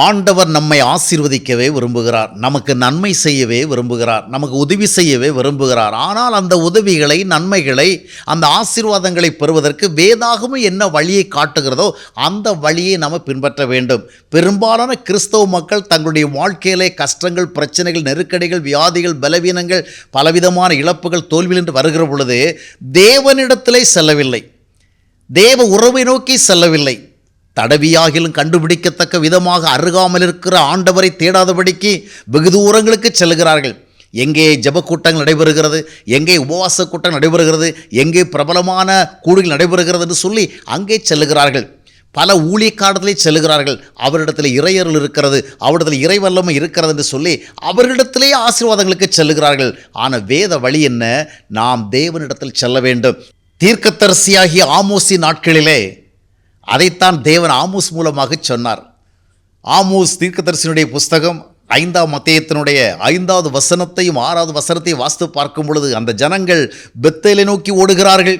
ஆண்டவர் நம்மை ஆசீர்வதிக்கவே விரும்புகிறார். நமக்கு நன்மை செய்யவே விரும்புகிறார். நமக்கு உதவி செய்யவே விரும்புகிறார். ஆனால் அந்த உதவிகளை நன்மைகளை அந்த ஆசீர்வாதங்களை பெறுவதற்கு வேதாகமும் என்ன வழியை காட்டுகிறதோ அந்த வழியை நாம் பின்பற்ற வேண்டும். பெரும்பாலான கிறிஸ்தவ மக்கள் தங்களுடைய வாழ்க்கையிலே கஷ்டங்கள் பிரச்சனைகள் நெருக்கடிகள் வியாதிகள் பலவீனங்கள் பலவிதமான இழப்புகள் தோல்வியில் என்று வருகிற பொழுது தேவனிடத்திலே செல்லவில்லை. தேவ உறவை நோக்கி செல்லவில்லை. தடவியாகிலும் கண்டுபிடிக்கத்தக்க விதமாக அருகாமல் இருக்கிற ஆண்டவரை தேடாதபடிக்கு வெகு தூரங்களுக்கு செல்கிறார்கள். எங்கே ஜெப கூட்டங்கள் நடைபெறுகிறது எங்கே உபவாச கூட்டம் நடைபெறுகிறது எங்கே பிரபலமான கூடுகள் நடைபெறுகிறது என்று சொல்லி அங்கே செல்லுகிறார்கள் பல ஊழியக்காரத்திலே செல்லுகிறார்கள் அவரிடத்தில் இறையருள் இருக்கிறது அவரிடத்தில் இறைவல்லமை இருக்கிறது என்று சொல்லி அவர்களிடத்திலே ஆசீர்வாதங்களுக்கு செல்லுகிறார்கள் ஆனால் வேத வழி என்ன? நாம் தேவனிடத்தில் செல்ல வேண்டும். தீர்க்கத்தரசியாகிய ஆமோசி நாட்களிலே அதைத்தான் தேவன் ஆமோஸ் மூலமாக சொன்னார். ஆமோஸ் தீர்க்கதரிசனுடைய புஸ்தகம் ஐந்தாம் மத்தியத்தினுடைய ஐந்தாவது வசனத்தையும் ஆறாவது வசனத்தையும் வாஸ்து பார்க்கும் பொழுது அந்த ஜனங்கள் பெத்தேலை நோக்கி ஓடுகிறார்கள்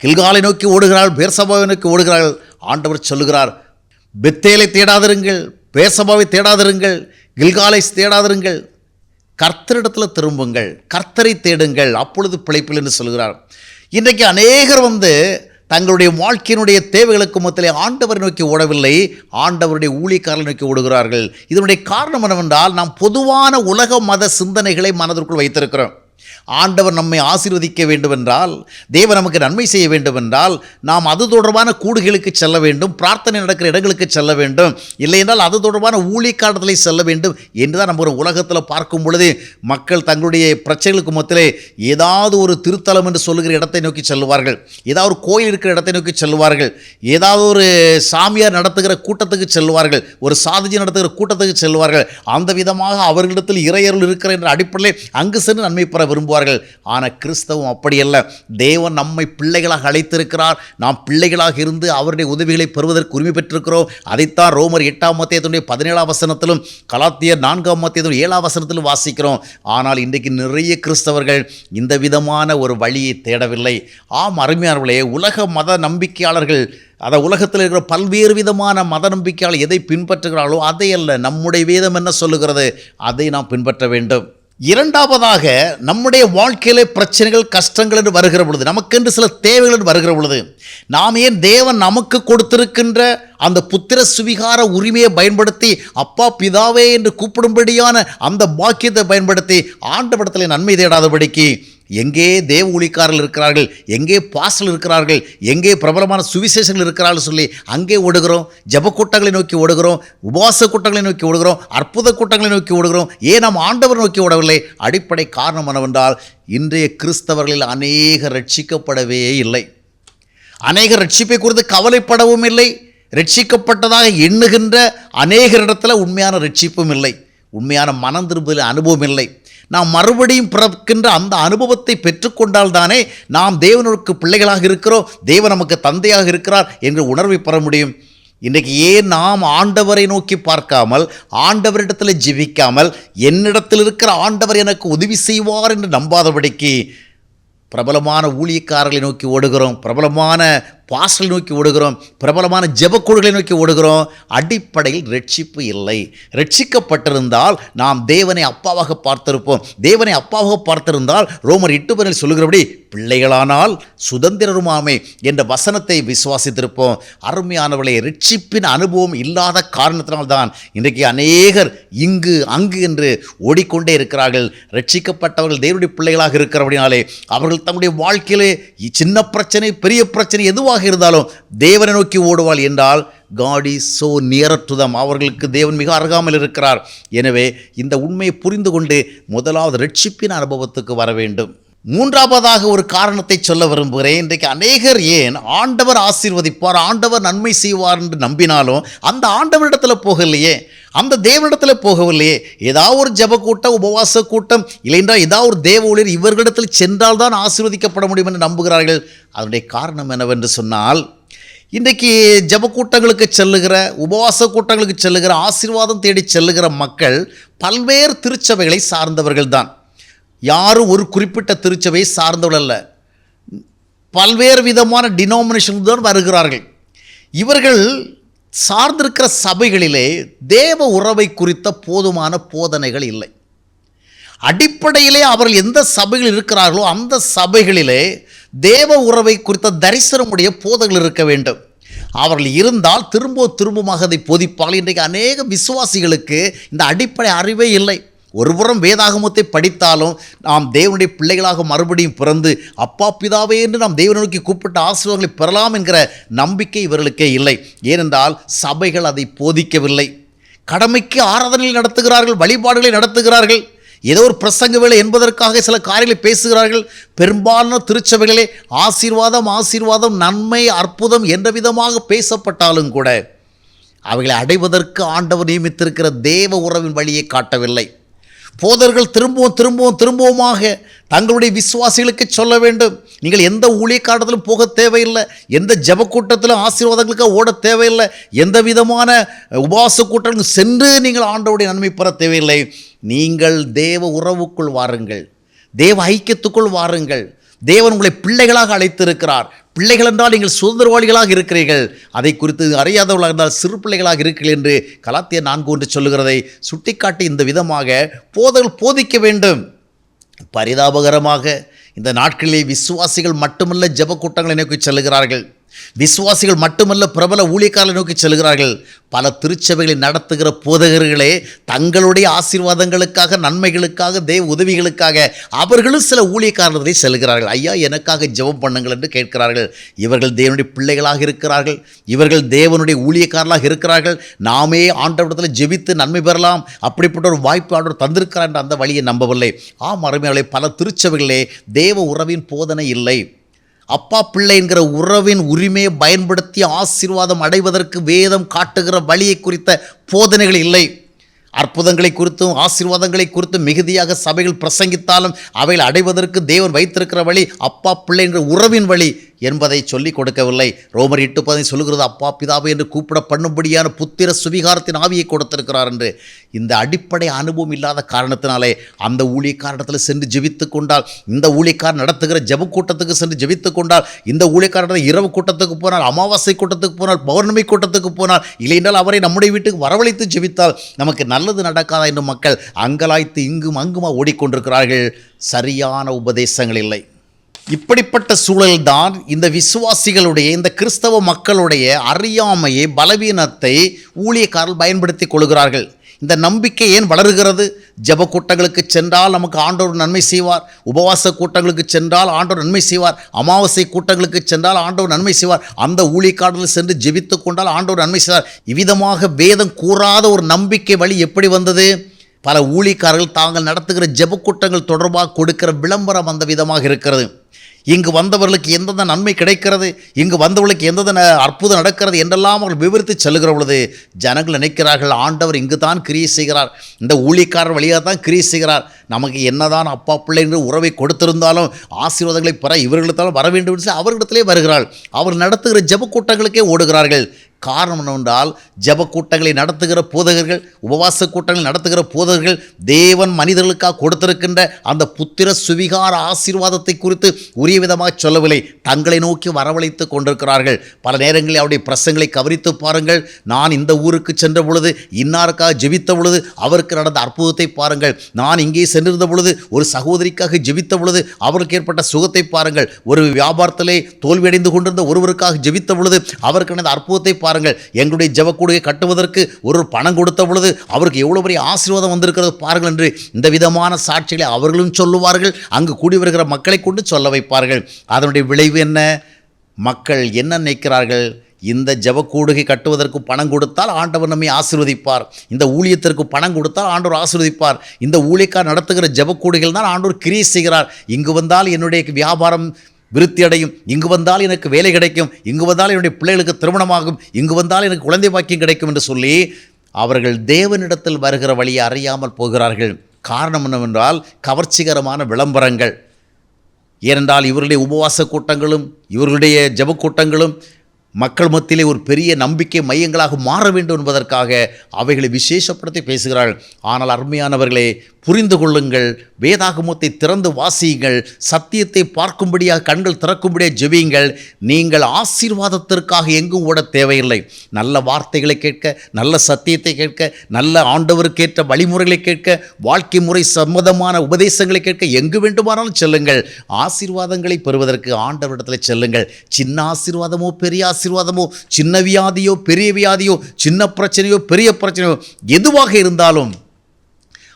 கில்காலை நோக்கி ஓடுகிறார்கள் பேர்சபாவை நோக்கி ஓடுகிறார்கள். ஆண்டவர் சொல்லுகிறார் பெத்தேலை தேடாதிருங்கள் பேர்சபாவை தேடாதிருங்கள் கில்காலை தேடாதிருங்கள் கர்த்தரிடத்தில் திரும்புங்கள் கர்த்தரை தேடுங்கள் அப்பொழுது பிழைப்பில் என்று சொல்கிறார் இன்றைக்கு அநேகர் வந்து தங்களுடைய வாழ்க்கையினுடைய தேவைகளுக்கு மொத்தத்திலே ஆண்டவர் நோக்கி ஓடவில்லை ஆண்டவருடைய ஊழியக்காரரை நோக்கி ஓடுகிறார்கள். இதனுடைய காரணம் என்னவென்றால் நாம் பொதுவான உலக மத சிந்தனைகளை மனதிற்குள் வைத்திருக்கிறோம். ஆண்டவர் நம்மை ஆசீர்வதிக்க வேண்டுமென்றால் தேவன் நமக்கு நன்மை செய்ய வேண்டுமென்றால் நாம் அது தொடர்பான கூடுகளுக்கு செல்ல வேண்டும் பிரார்த்தனை நடக்கிற இடங்களுக்கு செல்ல வேண்டும். இல்லை என்றால் அது தொடர்பான ஊழியக்காரத்திலே செல்ல வேண்டும் என்று தான் நம்ம ஒரு உலகத்தில் பார்க்கும் பொழுது மக்கள் தங்களுடைய பிரச்சனைகளுக்கு மத்தியிலே ஏதாவது ஒரு திருத்தலம் என்று சொல்லுகிற இடத்தை நோக்கி செல்வார்கள் ஏதாவது ஒரு கோயில் இருக்கிற இடத்தை நோக்கி செல்வார்கள் ஏதாவது ஒரு சாமியார் நடத்துகிற கூட்டத்துக்கு செல்வார்கள் ஒரு சாதிஜி நடத்துகிற கூட்டத்துக்கு செல்வார்கள் அந்த விதமாக அவர்களிடத்தில் இறையருள் இருக்கிற என்ற அடிப்படையில் அங்கு சென்று நன்மை பெற விரும்புவார்கள். ஆனால் கிறிஸ்தவம் அப்படியல்ல. தேவன் நம்மை பிள்ளைகளாக அழைத்திருக்கிறார். நாம் பிள்ளைகளாக இருந்து அவருடைய உதவிகளை பெறுவதற்கு உரிமை பெற்றிருக்கிறோம். அதைத்தான் ரோமர் எட்டாம் மத்தியத்தினுடைய பதினேழாம் வசனத்திலும் கலாத்தியர் நான்காம் மத்தியத்திலும் ஏழாம் வசனத்திலும் வாசிக்கிறோம். ஆனால் இன்றைக்கு நிறைய கிறிஸ்தவர்கள் இந்த விதமான ஒரு வழியை தேடவில்லை. ஆம் அருமையானவர்களே உலக மத நம்பிக்கையாளர்கள் அதை உலகத்தில் இருக்கிற பல்வேறு விதமான மத நம்பிக்கையாளர் எதை பின்பற்றுகிறார்களோ அதை அல்ல நம்முடைய வேதம் என்ன சொல்லுகிறது? அதை நாம் பின்பற்ற வேண்டும். இரண்டாவதாக நம்முடைய வாழ்க்கையிலே பிரச்சனைகள் கஷ்டங்கள் என்று வருகிற பொழுது நமக்கென்று சில தேவைகள் என்று வருகிற பொழுது நாம் ஏன் தேவன் நமக்கு கொடுத்திருக்கின்ற அந்த புத்திர சுவிகார உரிமையை பயன்படுத்தி அப்பா பிதாவே என்று கூப்பிடும்படியான அந்த பாக்கியத்தை பயன்படுத்தி ஆண்டவடத்தில் நன்மை தேடாதபடிக்கு எங்கே தேவ ஊழிக்காரர்கள் இருக்கிறார்கள் எங்கே பாசல் இருக்கிறார்கள் எங்கே பிரபலமான சுவிசேஷங்கள் இருக்கிறார்கள் சொல்லி அங்கே ஓடுகிறோம் ஜப கூட்டங்களை நோக்கி ஓடுகிறோம் உபவாச கூட்டங்களை நோக்கி ஓடுகிறோம் அற்புத கூட்டங்களை நோக்கி ஓடுகிறோம் ஏன் நாம் ஆண்டவர் நோக்கி ஓடவில்லை? அடிப்படை காரணம் என்னவென்றால் இன்றைய கிறிஸ்தவர்களில் அநேக ரட்சிக்கப்படவே இல்லை. அநேக ரட்சிப்பை குறித்து கவலைப்படவும் இல்லை. ரட்சிக்கப்பட்டதாக எண்ணுகின்ற அநேகரிடத்தில் உண்மையான ரட்சிப்பும் இல்லை. உண்மையான மனம் திரும்புதல் அனுபவம் இல்லை. நாம் மறுபடியும் பிறக்கின்ற அந்த அனுபவத்தை பெற்றுக்கொண்டால் தானே நாம் தேவனுக்கு பிள்ளைகளாக இருக்கிறோம். தேவன் நமக்கு தந்தையாக இருக்கிறார் என்ற உணர்வை பெற முடியும். இன்றைக்கு ஏன் நாம் ஆண்டவரை நோக்கி பார்க்காமல் ஆண்டவரிடத்தில் ஜெபிக்காமல் என்னிடத்தில் இருக்கிற ஆண்டவர் எனக்கு உதவி செய்வார் என்று நம்பாதபடிக்கு பிரபலமான ஊழியக்காரர்களை நோக்கி ஓடுகிறோம். பிரபலமான வாசல் நோக்கி ஓடுகிறோம் பிரபலமான ஜெபக்கூடுகளை நோக்கி ஓடுகிறோம் அடிப்படையில் ரட்சிப்பு இல்லை. ரட்சிக்கப்பட்டிருந்தால் நாம் தேவனை அப்பாவாக பார்த்திருப்போம். தேவனை அப்பாவாக பார்த்திருந்தால் ரோமர் எட்டு பேரில் சொல்லுகிறபடி பிள்ளைகளானால் சுதந்திரருமாமே என்ற வசனத்தை விசுவாசித்திருப்போம். அருமையானவளை ரட்சிப்பின் அனுபவம் இல்லாத காரணத்தினால்தான் இன்றைக்கு அநேகர் இங்கு அங்கு என்று ஓடிக்கொண்டே இருக்கிறார்கள். ரட்சிக்கப்பட்டவர்கள் தேவனுடைய பிள்ளைகளாக இருக்கிறபடினாலே அவர்கள் தம்முடைய வாழ்க்கையிலே சின்ன பிரச்சனை பெரிய பிரச்சனை எதுவாக இருந்தாலும் தேவனை நோக்கி ஓடுவாள் என்றால் God is so near to them அவர்களுக்கு தேவன் மிக அருகாமல் இருக்கிறார். எனவே இந்த உண்மையை புரிந்து கொண்டு முதலாவது ரட்சிப்பின் அனுபவத்துக்கு வர வேண்டும். மூன்றாவதாக ஒரு காரணத்தை சொல்ல விரும்புகிறேன். இன்றைக்கு அநேகர் ஏன் ஆண்டவர் ஆசீர்வதிப்பார் ஆண்டவர் நன்மை செய்வார் என்று நம்பினாலும் அந்த ஆண்டவரிடத்தில் போகலையே அந்த தேவனிடத்தில் போகவில்லையே. ஏதாவது ஒரு ஜப கூட்டம் உபவாச கூட்டம் இல்லைன்றால் ஏதாவது ஒரு தேவ ஊழியர் இவர்களிடத்தில் சென்றால் தான் ஆசீர்வதிக்கப்பட முடியும் என்று நம்புகிறார்கள். அதனுடைய காரணம் என்னவென்று சொன்னால் இன்றைக்கு ஜப கூட்டங்களுக்கு செல்லுகிற உபவாச கூட்டங்களுக்கு செல்லுகிற ஆசீர்வாதம் தேடி செல்லுகிற மக்கள் பல்வேறு திருச்சபைகளை சார்ந்தவர்கள் தான் யாரும் ஒரு குறிப்பிட்ட திருச்சபையை சார்ந்தவர்கள் அல்ல. பல்வேறு விதமான டினாமினேஷன் தான் வருகிறார்கள். இவர்கள் சார்ந்திருக்கிற சபைகளிலே தேவ உறவை குறித்த போதுமான போதனைகள் இல்லை. அடிப்படையிலே அவர்கள் எந்த சபைகள் இருக்கிறார்களோ அந்த சபைகளிலே தேவ உறவை குறித்த தரிசனமுடைய போதங்கள் இருக்க வேண்டும். அவர்கள் இருந்தால் திரும்ப திரும்பமாக அதை போதிப்பார்கள். இன்றைக்கு அநேக விசுவாசிகளுக்கு இந்த அடிப்படை அறிவே இல்லை. ஒருபுறம் வேதாகமத்தை படித்தாலும் நாம் தேவனுடைய பிள்ளைகளாக மறுபடியும் பிறந்து அப்பா பிதாவே என்று நாம் தேவனை நோக்கி கூப்பிட்ட ஆசீர்வாதங்களை பெறலாம் என்கிற நம்பிக்கை இவர்களுக்கே இல்லை. ஏனென்றால் சபைகள் அதை போதிக்கவில்லை. கடமைக்கு ஆராதனைகள் நடத்துகிறார்கள் வழிபாடுகளை நடத்துகிறார்கள். ஏதோ ஒரு பிரசங்க வேலை என்பதற்காக சில காரியங்களை பேசுகிறார்கள். பெரும்பாலான திருச்சபைகளே ஆசீர்வாதம் ஆசீர்வாதம் நன்மை அற்புதம் என்ற விதமாக பேசப்பட்டாலும் கூட அவைகளை அடைவதற்கு ஆண்டவர் நியமித்திருக்கிற தேவ உறவின் வழியை காட்டவில்லை. போதர்கள் திரும்பவும் திரும்பவும் திரும்பவுமாக தங்களுடைய விசுவாசிகளுக்கு சொல்ல வேண்டும். நீங்கள் எந்த ஊழியக்காரத்திலும் போக தேவையில்லை. எந்த ஜப கூட்டத்திலும் ஆசீர்வாதங்களுக்கு ஓட தேவையில்லை. எந்த விதமான உபவாச கூட்டங்களும் சென்று நீங்கள் ஆண்டவருடைய நன்மை பெற தேவையில்லை. நீங்கள் தேவ உறவுக்குள் வாருங்கள். தேவ ஐக்கியத்துக்குள் வாருங்கள். தேவன் உங்களை பிள்ளைகளாக அழைத்திருக்கிறார். பிள்ளைகள் என்றால் நீங்கள் சுதந்திரவாளிகளாக இருக்கிறீர்கள். அதை குறித்து அறியாதவர்களாக இருந்தால் சிறு பிள்ளைகளாக இருக்கிறீர்கள் என்று கலாத்திய நான்கு ஒன்று சொல்லுகிறதை சுட்டிக்காட்டி இந்த விதமாக போதல் போதிக்க வேண்டும். பரிதாபகரமாக இந்த நாட்களிலே விசுவாசிகள் மட்டுமல்ல ஜெப கூட்டங்களை நோக்கி செல்லுகிறார்கள். விசுவாசிகள் மட்டுமல்ல பிரபல ஊழியக்காரர்களை நோக்கி செல்கிறார்கள். பல திருச்சபைகளை நடத்துகிற போதகர்களே தங்களுடைய ஆசீர்வாதங்களுக்காக நன்மைகளுக்காக தேவ உதவிகளுக்காக அவர்களும் சில ஊழியக்காரர்களை செல்கிறார்கள். ஐயா எனக்காக ஜெபம் பண்ணுங்கள் என்று கேட்கிறார்கள். இவர்கள் தேவனுடைய பிள்ளைகளாக இருக்கிறார்கள். இவர்கள் தேவனுடைய ஊழியக்காரர்களாக இருக்கிறார்கள். நாமே ஆண்டவரிடத்தில் ஜெபித்து நன்மை பெறலாம். அப்படிப்பட்ட ஒரு வாய்ப்பு ஆண்டவர் தந்திருக்கிறார் என்ற அந்த வழியை நம்பவில்லை. ஆம் அருமையாளே பல திருச்சபைகளே தேவ உறவின் போதனை இல்லை. அப்பா பிள்ளை என்கிற உறவின் உரிமையை பயன்படுத்தி ஆசீர்வாதம் அடைவதற்கு வேதம் காட்டுகிற வழியை குறித்த போதனைகள் இல்லை. அற்புதங்களை குறித்தும் ஆசீர்வாதங்களை குறித்தும் மிகுதியாக சபைகள் பிரசங்கித்தாலும் அவைகள் அடைவதற்கு தேவன் வைத்திருக்கிற வழி அப்பா பிள்ளை என்ற உறவின் வழி என்பதை சொல்லிக் கொடுக்கவில்லை. ரோமர் எட்டு பதை சொல்லுகிறது அப்பா பிதாவை என்று கூப்பிட பண்ணும்படியான புத்திர சுவிகாரத்தின் ஆவியை கொடுத்திருக்கிறார் என்று. இந்த அடிப்படை அனுபவம் இல்லாத காரணத்தினாலே அந்த ஊழியக்காரத்தில் சென்று ஜெபித்து கொண்டால் இந்த ஊழியக்கார் நடத்துகிற ஜெப கூட்டத்துக்கு சென்று ஜெபித்து கொண்டால் இந்த ஊழியக்காரர் இரவு கூட்டத்துக்கு போனால் அமாவாசை கூட்டத்துக்கு போனால் பௌர்ணமி கூட்டத்துக்கு போனால் இல்லையென்றால் அவரை நம்முடைய வீட்டுக்கு வரவழைத்து ஜெபித்தால் நமக்கு நல்லது நடக்காதா என்று மக்கள் அங்கலாய்த்து இங்கும் அங்குமா ஓடிக்கொண்டிருக்கிறார்கள். சரியான உபதேசங்கள் இல்லை. இப்படிப்பட்ட சூழல்தான் இந்த விசுவாசிகளுடைய இந்த கிறிஸ்தவ மக்களுடைய அறியாமையை பலவீனத்தை ஊழியக்காரர்கள் பயன்படுத்தி கொள்கிறார்கள். இந்த நம்பிக்கை ஏன் வளருகிறது? ஜப கூட்டங்களுக்கு சென்றால் நமக்கு ஆண்டோர் நன்மை செய்வார். உபவாச கூட்டங்களுக்கு சென்றால் ஆண்டோர் நன்மை செய்வார். அமாவாசை கூட்டங்களுக்கு சென்றால் ஆண்டோர் நன்மை செய்வார். அந்த ஊழிக்காடலில் சென்று ஜெபித்து கொண்டால் ஆண்டோர் நன்மை செய்வார். இவ்விதமாக வேதம் கூறாத ஒரு நம்பிக்கை வழி எப்படி வந்தது? பல ஊழிக்காரர்கள் தாங்கள் நடத்துகிற ஜெப கூட்டங்கள் தொடர்பாக கொடுக்கிற விளம்பரம் அந்த விதமாக இருக்கிறது. இங்கு வந்தவர்களுக்கு எந்தெந்த நன்மை கிடைக்கிறது? இங்கு வந்தவர்களுக்கு எந்தெந்த அற்புதம் நடக்கிறது என்றெல்லாம் அவர்கள் விவரித்து செல்கிற பொழுது ஜனங்கள் நினைக்கிறார்கள் ஆண்டவர் இங்கு தான் கிரியை செய்கிறார். இந்த ஊழியக்காரர் வழியாக தான் கிரியை செய்கிறார். நமக்கு என்னதான் அப்பா பிள்ளை என்று உறவை கொடுத்திருந்தாலும் ஆசீர்வாதங்களை பெற இவர்களுக்கு வர வேண்டும் என்று அவர்களிடத்திலே வருகிறாள். அவர் நடத்துகிற ஜெப கூட்டங்களுக்கே ஓடுகிறார்கள். காரணம் என்னவென்றால் ஜெப கூட்டங்களை நடத்துகிற போதகர்கள் உபவாச கூட்டங்களை நடத்துகிற போதகர்கள் தேவன் மனிதர்களுக்காக கொடுத்திருக்கின்ற அந்த புத்திர சுவிகார ஆசீர்வாதத்தை குறித்து உரிய விதமாக சொல்லவில்லை. தங்களை நோக்கி வரவழைத்து கொண்டிருக்கிறார்கள். பல நேரங்களில் அவருடைய பிரசங்களை கவனித்து பாருங்கள். நான் இந்த ஊருக்கு சென்ற பொழுது இன்னாருக்காக ஜெபித்த பொழுது அவருக்கு நடந்த அற்புதத்தை பாருங்கள். நான் இங்கே சென்றிருந்த பொழுது ஒரு சகோதரிக்காக ஜெபித்த பொழுது அவருக்கு ஏற்பட்ட சுகத்தை பாருங்கள். ஒரு வியாபாரத்திலே தோல்வியடைந்து கொண்டிருந்த ஒருவருக்காக ஜெபித்த பொழுது அவருக்கு நடந்த அற்புதத்தை பாருங்கள் எங்களுடைய ஜவக்கூடையை கட்டுவதற்கு ஒரு பணம் கொடுத்த பொழுது அவருக்கு எவ்வளோ பெரிய ஆசீர்வாதம் வந்திருக்கிறது பாருங்கள் என்று இந்த விதமான சாட்சிகளை அவர்களும் சொல்லுவார்கள் அங்கு கூடி வருகிற மக்களை கொண்டு சொல்ல வைப்பார்கள். அதனுடைய விளைவு என்ன? மக்கள் என்ன நினைக்கிறார்கள்? இந்த ஜெபக்கூடுகை கட்டுவதற்கு பணம் கொடுத்தால் ஆண்டவர் நம்மை ஆசீர்வதிப்பார். இந்த ஊழியத்திற்கு பணம் கொடுத்தால் ஆண்டவர் ஆசீர்வதிப்பார். இந்த ஊழியக்கார் நடத்துகிற ஜெபக்கூடுகள் தான் ஆண்டவர் கிரியை செய்கிறார். இங்கு வந்தால் என்னுடைய வியாபாரம் விருத்தி அடையும் இங்கு வந்தால் எனக்கு வேலை கிடைக்கும். இங்கு வந்தால் என்னுடைய பிள்ளைகளுக்கு திருமணமாகும். இங்கு வந்தால் எனக்கு குழந்தை பாக்கியம் கிடைக்கும் என்று சொல்லி அவர்கள் தேவனிடத்தில் வருகிற வழியை அறியாமல் போகிறார்கள். காரணம் என்னவென்றால் கவர்ச்சிகரமான விளம்பரங்கள். ஏனென்றால் இவர்களுடைய உபவாச கூட்டங்களும் இவர்களுடைய ஜெப கூட்டங்களும் மக்கள் மத்தியிலே ஒரு பெரிய நம்பிக்கை மையங்களாக மாற வேண்டும் என்பதற்காக அவைகளை விசேஷப்படுத்தி பேசுகிறார்கள். ஆனால் அருமையானவர்களே புரிந்து கொள்ளுங்கள் வேதாகமத்தை திறந்து வாசியுங்கள். சத்தியத்தை பார்க்கும்படியாக கண்கள் திறக்கும்படியாக ஜெபியுங்கள். நீங்கள் ஆசீர்வாதத்திற்காக எங்கும் ஓட தேவையில்லை. நல்ல வார்த்தைகளை கேட்க நல்ல சத்தியத்தை கேட்க நல்ல ஆண்டவருக்கேற்ற வழிமுறைகளை கேட்க வாழ்க்கை முறை சம்மதமான உபதேசங்களை கேட்க எங்கு வேண்டுமானாலும் செல்லுங்கள். ஆசீர்வாதங்களை பெறுவதற்கு ஆண்டவரிடத்தில் செல்லுங்கள். சின்ன ஆசீர்வாதமோ பெரிய ஆசீர்வாதமோ சின்ன வியாதியோ பெரிய வியாதியோ சின்ன பிரச்சனையோ பெரிய பிரச்சனையோ எதுவாக இருந்தாலும்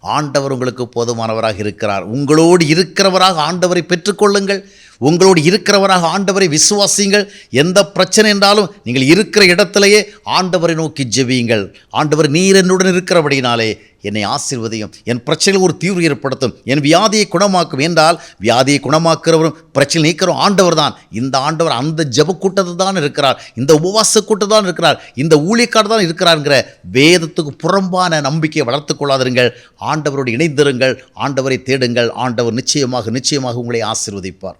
ஆண்டவர் உங்களுக்கு போதுமானவராக இருக்கிறார். உங்களோடு இருக்கிறவராக ஆண்டவரை பெற்றுக்கொள்ளுங்கள். உங்களோடு இருக்கிறவராக ஆண்டவரை விசுவாசியுங்கள். எந்த பிரச்சனை என்றாலும் நீங்கள் இருக்கிற இடத்திலேயே ஆண்டவரை நோக்கி ஜெபியுங்கள். ஆண்டவர் நீர் என்னுடன் இருக்கிறபடினாலே என்னை ஆசீர்வதியும். என் பிரச்சனையில் ஒரு தீர்வு ஏற்படுத்தும். என் வியாதியை குணமாக்கும் என்றால் வியாதியை குணமாக்குறவரும் பிரச்சனை நீக்கிறோம் ஆண்டவர் தான். இந்த ஆண்டவர் அந்த ஜெப கூட்டத்தில் தான் இருக்கிறார். இந்த உபவாச கூட்டத்தில் தான் இருக்கிறார். இந்த ஊழியக்காடு தான் இருக்கிறார்ங்கிற வேதத்துக்கு புறம்பான நம்பிக்கையை வளர்த்துக் கொள்ளாதிருங்கள். ஆண்டவரோடு இணைந்திருங்கள். ஆண்டவரை தேடுங்கள். ஆண்டவர் நிச்சயமாக நிச்சயமாக உங்களை ஆசீர்வதிப்பார்.